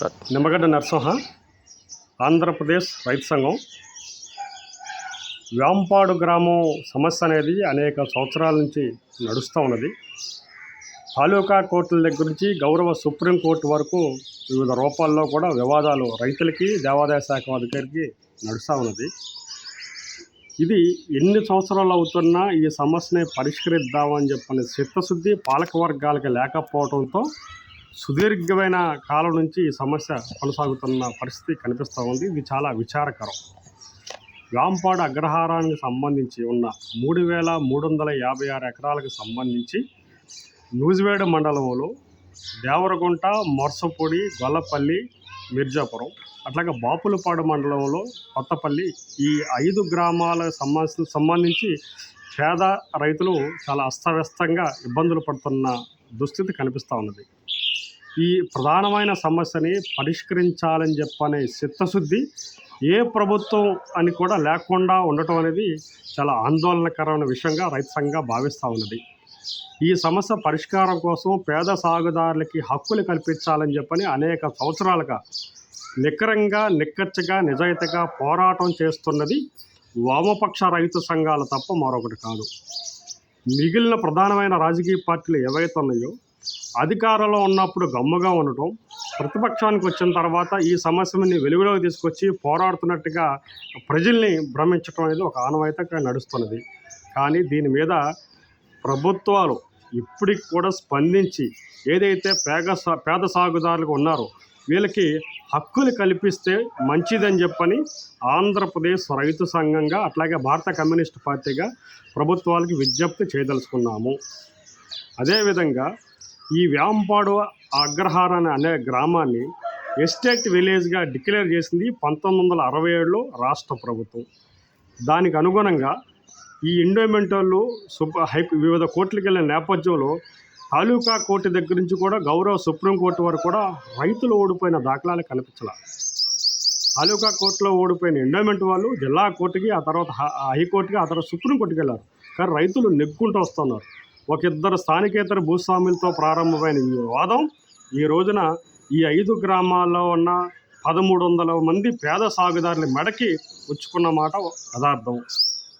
Sir. Nimmagadda Narasimha Andhra Pradesh రైతు సంఘం. వ్యాంపాడు గ్రామం సమస్య అనేది అనేక సంవత్సరాల నుంచి నడుస్తూ ఉన్నది. తాలూకా కోర్టుల దగ్గర నుంచి గౌరవ సుప్రీంకోర్టు వరకు వివిధ రూపాల్లో కూడా వివాదాలు రైతులకి దేవాదాయ శాఖ అధికారికి నడుస్తూ ఉన్నది. ఇది ఎన్ని సంవత్సరాలు అవుతున్నా ఈ సమస్యని పరిష్కరిద్దామని చెప్పని చిత్తశుద్ధి పాలక వర్గాలకి లేకపోవడంతో సుదీర్ఘమైన కాలం నుంచి ఈ సమస్య కొనసాగుతున్న పరిస్థితి కనిపిస్తూ ఉంది. ఇది చాలా విచారకరం. రాంపాడు అగ్రహారానికి సంబంధించి ఉన్న మూడు వేల మూడు వందల యాభై ఆరు ఎకరాలకు సంబంధించి నూజివేడు మండలంలో దేవరగుంట మొర్సపొడి గొల్లపల్లి మిర్జాపురం అట్లాగే బాపులపాడు మండలంలో కొత్తపల్లి ఈ ఐదు గ్రామాల సంబంధించి సంబంధించి పేద రైతులు చాలా అస్తవ్యస్తంగా ఇబ్బందులు పడుతున్న దుస్థితి కనిపిస్తూ ఉన్నది. ఈ ప్రధానమైన సమస్యని పరిష్కరించాలని చెప్పనే చిత్తశుద్ధి ఏ ప్రభుత్వం అని కూడా లేకుండా ఉండటం అనేది చాలా ఆందోళనకరమైన విషయంగా రైతు సంఘంగా భావిస్తూ ఉన్నది. ఈ సమస్య పరిష్కారం కోసం పేద సాగుదారులకి హక్కులు కల్పించాలని చెప్పని అనేక సంవత్సరాలుగా నికరంగా నిక్కచ్చగా నిజాయితీగా పోరాటం చేస్తున్నది వామపక్ష రైతు సంఘాలు తప్ప మరొకటి కాదు. మిగిలిన ప్రధానమైన రాజకీయ పార్టీలు ఏవైతే ఉన్నాయో అధికారంలో ఉన్నప్పుడు గమ్ముగా ఉండటం ప్రతిపక్షానికి వచ్చిన తర్వాత ఈ సమస్యని వెలుగులోకి తీసుకొచ్చి పోరాడుతున్నట్టుగా ప్రజల్ని భ్రమించడం అనేది ఒక ఆనవాయితీగా నడుస్తున్నది. కానీ దీని మీద ప్రభుత్వాలు ఇప్పటికి కూడా స్పందించి ఏదైతే పేద సా పేద సాగుదారులకు ఉన్నారో వీళ్ళకి హక్కులు కల్పిస్తే మంచిదని చెప్పని ఆంధ్రప్రదేశ్ రైతు సంఘంగా అట్లాగే భారత కమ్యూనిస్ట్ పార్టీగా ప్రభుత్వాలకి విజ్ఞప్తి చేయదలుచుకున్నాము. అదేవిధంగా ఈ వ్యాంపాడు అగ్రహార అనే గ్రామాన్ని ఎస్టేట్ విలేజ్గా డిక్లేర్ చేసింది పంతొమ్మిది వందల అరవై ఏడులో రాష్ట్ర ప్రభుత్వం. దానికి అనుగుణంగా ఈ ఇండోమెంటల్ సుప హై వివిధ కోర్టులకు వెళ్ళిన నేపథ్యంలో తాలూకా కోర్టు దగ్గర నుంచి కూడా గౌరవ సుప్రీంకోర్టు వరకు కూడా రైతులు ఓడిపోయిన దాఖలాలు కనిపించాల. తాలూకా కోర్టులో ఓడిపోయిన ఎండోమెంట్ వాళ్ళు జిల్లా కోర్టుకి ఆ తర్వాత హైకోర్టుకి ఆ తర్వాత సుప్రీంకోర్టుకి వెళ్ళారు. కానీ రైతులు నెగ్గుంటూ వస్తున్నారు. ఒక ఇద్దరు స్థానికేతర భూస్వాములతో ప్రారంభమైన ఈ వివాదం ఈ రోజున ఈ ఐదు గ్రామాల్లో ఉన్న పదమూడు వందల మంది పేద సాగుదారుల మెడకి ఉచ్చుకున్న మాట యథార్థం.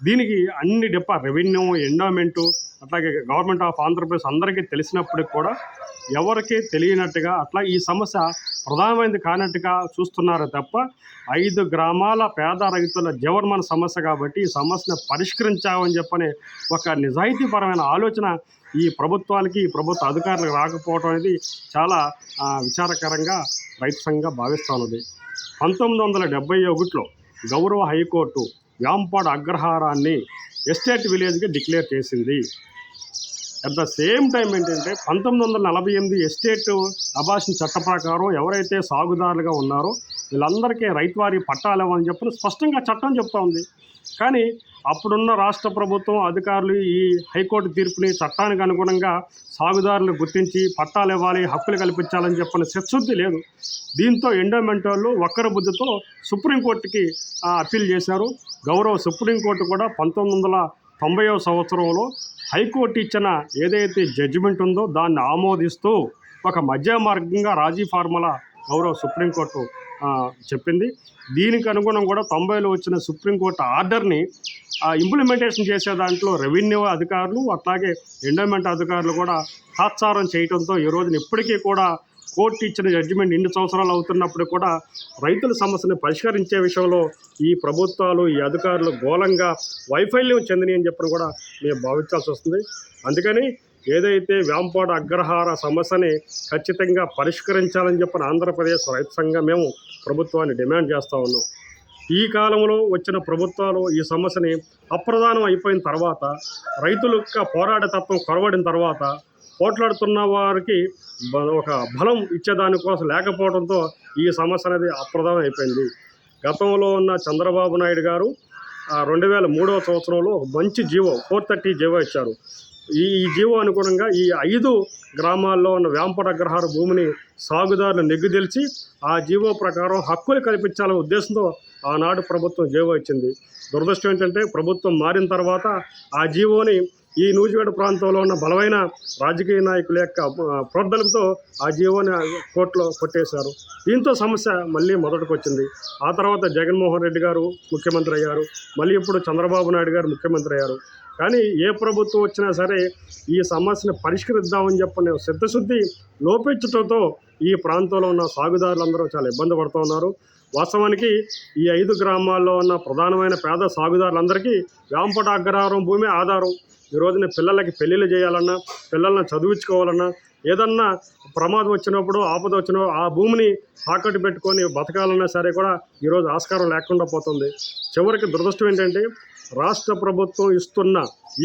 దీనికి అన్ని డిపా రెవెన్యూ ఎండోమెంటు అట్లాగే గవర్నమెంట్ ఆఫ్ ఆంధ్రప్రదేశ్ అందరికీ తెలిసినప్పటికి కూడా ఎవరికీ తెలియనట్టుగా అట్లా ఈ సమస్య ప్రధానమైనది కానట్టుగా చూస్తున్నారు తప్ప ఐదు గ్రామాల పేద రైతుల జీవనమన సమస్య కాబట్టి ఈ సమస్యను పరిష్కరించామని చెప్పని ఒక నిజాయితీపరమైన ఆలోచన ఈ ప్రభుత్వాలకి ఈ ప్రభుత్వ అధికారులకు రాకపోవడం అనేది చాలా విచారకరంగా రైతు సంఘంగా భావిస్తూ ఉన్నది. పంతొమ్మిది వందల డెబ్బై ఒకటిలో గౌరవ హైకోర్టు వ్యాంపాడు అగ్రహారాన్ని ఎస్టేట్ విలేజ్గా డిక్లేర్ చేసింది. అట్ ద సేమ్ టైం ఏంటంటే పంతొమ్మిది వందల నలభై ఎనిమిది ఎస్టేట్ అభాషణ చట్ట ప్రకారం ఎవరైతే సాగుదారులుగా ఉన్నారో వీళ్ళందరికీ రైతువారి పట్టాలు ఇవ్వని చెప్పని స్పష్టంగా చట్టం చెప్తా ఉంది. కానీ అప్పుడున్న రాష్ట్ర ప్రభుత్వం అధికారులు ఈ హైకోర్టు తీర్పుని చట్టానికి అనుగుణంగా సాగుదారులు గుర్తించి పట్టాలు ఇవ్వాలి హక్కులు కల్పించాలని చెప్పిన చిత్తశుద్ధి లేదు. దీంతో ఎండోమెంట్ వాళ్ళు ఒక్కరి బుద్ధితో సుప్రీంకోర్టుకి అప్పీల్ చేశారు. గౌరవ సుప్రీంకోర్టు కూడా పంతొమ్మిది వందల తొంభైవ సంవత్సరంలో హైకోర్టు ఇచ్చిన ఏదైతే జడ్జిమెంట్ ఉందో దాన్ని ఆమోదిస్తూ ఒక మధ్య మార్గంగా రాజీ ఫార్ములా గౌరవ సుప్రీంకోర్టు చెప్పింది. దీనికి అనుగుణం కూడా తొంభైలో వచ్చిన సుప్రీంకోర్టు ఆర్డర్ని ఇంప్లిమెంటేషన్ చేసే దాంట్లో రెవెన్యూ అధికారులు అట్లాగే ఎండోమెంట్ అధికారులు కూడా తాత్సారం చేయడంతో ఈ రోజున ఇప్పటికీ కూడా కోర్టు ఇచ్చిన జడ్జిమెంట్ ఇన్ని సంవత్సరాలు అవుతున్నప్పుడు కూడా రైతుల సమస్యను పరిష్కరించే విషయంలో ఈ ప్రభుత్వాలు ఈ అధికారులు గోలంగా వైఫల్యం చెందినవి అని చెప్పని కూడా మేము భావించాల్సి వస్తుంది. అందుకని ఏదైతే వ్యాంపాడు అగ్రహార సమస్యని ఖచ్చితంగా పరిష్కరించాలని చెప్పిన ఆంధ్రప్రదేశ్ రైతు సంఘం మేము ప్రభుత్వాన్ని డిమాండ్ చేస్తూ ఉన్నాం. ఈ కాలంలో వచ్చిన ప్రభుత్వాలు ఈ సమస్యని అప్రధానం అయిపోయిన తర్వాత రైతుల యొక్క పోరాటతత్వం కొరవడిన తర్వాత పోట్లాడుతున్న వారికి బ- ఒక బలం ఇచ్చేదానికోసం లేకపోవడంతో ఈ సమస్య అనేది అప్రధానం అయిపోయింది. గతంలో ఉన్న చంద్రబాబు నాయుడు గారు రెండు వేల మూడవ సంవత్సరంలో ఒక మంచి జీవో ఫోర్ థర్టీ జీవో ఇచ్చారు. ఈ ఈ జీవో అనుగుణంగా ఈ ఐదు గ్రామాల్లో ఉన్న వ్యాంపట అగ్రహార భూమిని సాగుదారులు నెగ్గుదెలిచి ఆ జీవో ప్రకారం హక్కులు కల్పించాలనే ఉద్దేశంతో ఆనాడు ప్రభుత్వం జీవో ఇచ్చింది. దురదృష్టం ఏంటంటే ప్రభుత్వం మారిన తర్వాత ఆ జీవోని ఈ నూజివేడ ప్రాంతంలో ఉన్న బలమైన రాజకీయ నాయకుల యొక్క ఆ, ఆ జీవోని కోర్టులో కొట్టేశారు. దీంతో సమస్య మళ్ళీ మొదటికి వచ్చింది ఆ తర్వాత జగన్మోహన్ రెడ్డి గారు ముఖ్యమంత్రి అయ్యారు. మళ్ళీ ఇప్పుడు చంద్రబాబు నాయుడు గారు ముఖ్యమంత్రి అయ్యారు. కానీ ఏ ప్రభుత్వం వచ్చినా సరే ఈ సమస్యను పరిష్కరిద్దామని చెప్పని సిద్ధశుద్ధి లోపించడంతో ఈ ప్రాంతంలో ఉన్న సాగుదారులందరూ చాలా ఇబ్బంది పడుతున్నారు వాస్తవానికి ఈ ఐదు గ్రామాల్లో ఉన్న ప్రధానమైన పేద సాగుదారులందరికీ వేంపట అగ్రహారం భూమి ఆధారం. ఈ రోజున పిల్లలకి పెళ్ళిళ్ళు చేయాలన్నా పిల్లల్ని చదివించుకోవాలన్నా ఏదన్నా ప్రమాదం వచ్చినప్పుడు ఆపద వచ్చినప్పుడు ఆ భూమిని తాకట్టు పెట్టుకొని బతకాలన్నా సరే కూడా ఈరోజు ఆస్కారం లేకుండా పోతుంది. చివరికి దురదృష్టం ఏంటంటే రాష్ట్ర ప్రభుత్వం ఇస్తున్న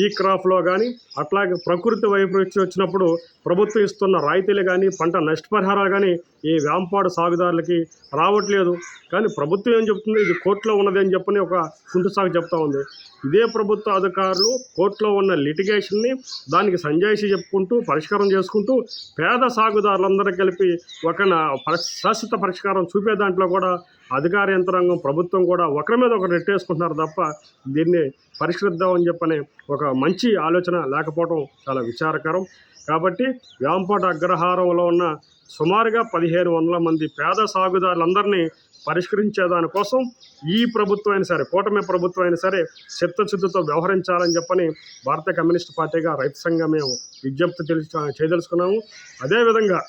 ఈ క్రాప్లో కానీ అట్లాగే ప్రకృతి వైపరీత్యం వచ్చినప్పుడు ప్రభుత్వం ఇస్తున్న రాయితీలు కానీ పంట నష్టపరిహారాలు కానీ ఈ వ్యాంపాడు సాగుదారులకి రావట్లేదు. కానీ ప్రభుత్వం ఏం చెప్తుంది? ఇది కోర్టులో ఉన్నది అని చెప్పని ఒక కుంటు సాగు చెప్తా ఉంది. ఇదే ప్రభుత్వ అధికారులు కోర్టులో ఉన్న లిటిగేషన్ని దానికి సంజాయిషి చెప్పుకుంటూ పరిష్కారం చేసుకుంటూ పేద సాగుదారులందరూ కలిపి ఒక శాశ్వత పరిష్కారం చూపే దాంట్లో కూడా అధికార యంత్రాంగం ప్రభుత్వం కూడా ఒకరి మీద ఒకరు నెట్టేసుకుంటున్నారు తప్ప దీన్ని పరిష్కరిద్దామని చెప్పని ఒక మంచి ఆలోచన లేకపోవడం చాలా విచారకరం. కాబట్టి వేంపాట అగ్రహారంలో ఉన్న సుమారుగా పదిహేను వందల మంది పేద సాగుదారులందరినీ పరిష్కరించే దానికోసం ఈ ప్రభుత్వం అయినా సరే కూటమి ప్రభుత్వం అయినా సరే చిత్తశుద్ధితో వ్యవహరించాలని చెప్పని భారత కమ్యూనిస్ట్ పార్టీగా రైతు సంఘం మేము విజ్ఞప్తి తెలిసి చేయదలుచుకున్నాము. అదేవిధంగా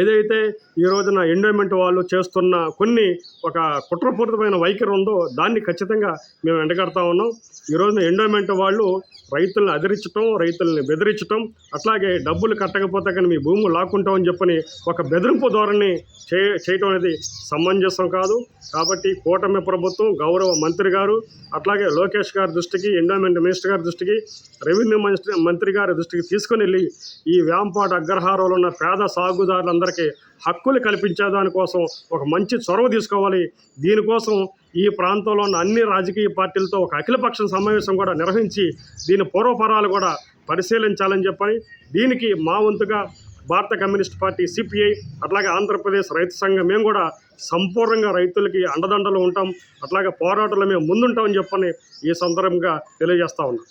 ఏదైతే ఈ రోజున ఎండోమెంట్ వాళ్ళు చేస్తున్న కొన్ని ఒక కుట్రపూరితమైన వైఖరి ఉందో దాన్ని ఖచ్చితంగా మేము ఎండగడతా ఉన్నాం. ఈ రోజున ఎండోమెంట్ వాళ్ళు రైతులను అదిరించటం రైతుల్ని బెదిరించటం అట్లాగే డబ్బులు కట్టకపోతే కానీ మీ భూములు లాక్కుంటామని చెప్పని ఒక బెదిరింపు ధోరణి చే చేయటం అనేది సమంజసం కాదు. కాబట్టి కూటమి ప్రభుత్వం గౌరవ మంత్రి గారు అట్లాగే లోకేష్ గారి దృష్టికి ఎండోమెంట్ మినిస్టర్ గారి దృష్టికి రెవెన్యూ మంత్రి మంత్రి గారి దృష్టికి తీసుకుని వెళ్ళి ఈ వ్యాంపాట అగ్రహారంలో ఉన్న పేద సాగుదారులందరికీ హక్కులు కల్పించే దానికోసం ఒక మంచి చొరవ తీసుకోవాలి. దీనికోసం ఈ ప్రాంతంలో ఉన్న అన్ని రాజకీయ పార్టీలతో ఒక అఖిలపక్ష సమావేశం కూడా నిర్వహించి దీని పూర్వపరాలు కూడా పరిశీలించాలని చెప్పని దీనికి మా వంతుగా భారత కమ్యూనిస్ట్ పార్టీ సిపిఐ అట్లాగే ఆంధ్రప్రదేశ్ రైతు సంఘం మేము కూడా సంపూర్ణంగా రైతులకి అండదండలు ఉంటాం. అట్లాగే పోరాటంలో మేము ముందుంటామని చెప్పని ఈ సందర్భంగా తెలియజేస్తా ఉన్నాం.